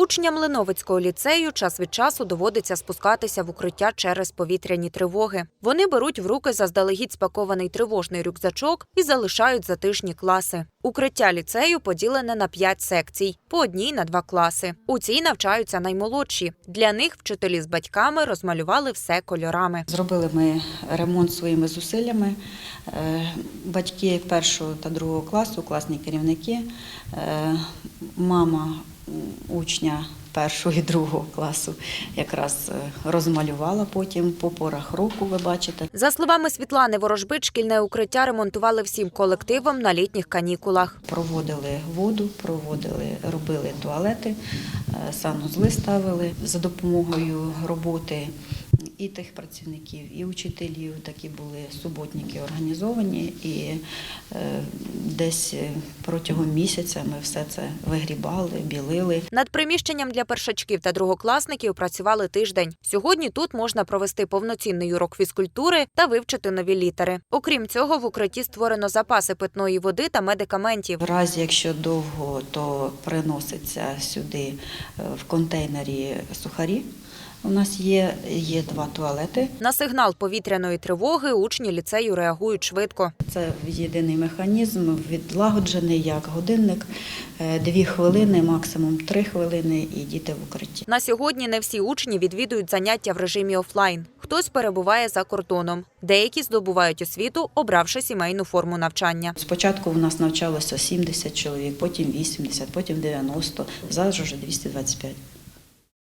Учням Леновицького ліцею час від часу доводиться спускатися в укриття через повітряні тривоги. Вони беруть в руки заздалегідь спакований тривожний рюкзачок і залишають затишні класи. Укриття ліцею поділене на п'ять секцій, по одній на два класи. У цій навчаються наймолодші. Для них вчителі з батьками розмалювали все кольорами. Зробили ми ремонт своїми зусиллями. Е, Батьки першого та другого класу, класні керівники, е, мама учня першого і другого класу якраз е, розмалювала потім по порах року, ви бачите. За словами Світлани Ворожбит, шкільне укриття ремонтували всім колективом на літніх канікулах. Проводили воду, проводили, робили туалети, е, санузли ставили за допомогою роботи і тих працівників, і учителів. Такі були суботники організовані, і е, десь е, протягом місяця ми все це вигрібали, білили. Над приміщенням для першачків та другокласників працювали тиждень. Сьогодні тут можна провести повноцінний урок фізкультури та вивчити нові літери. Окрім цього, в укритті створено запаси питної води та медикаментів. В разі, якщо довго, то приноситься сюди е, в контейнері сухарі. У нас є, є два туалети. На сигнал повітряної тривоги учні ліцею реагують швидко. Це єдиний механізм, відлагоджений як годинник. Е, Дві хвилини, максимум три хвилини, і діти в укритті. На сьогодні не всі учні відвідують заняття в режимі офлайн. Хтось перебуває за кордоном. Деякі здобувають освіту, обравши сімейну форму навчання. Спочатку у нас навчалося 70 чоловік, потім 80, потім 90, зараз вже 225.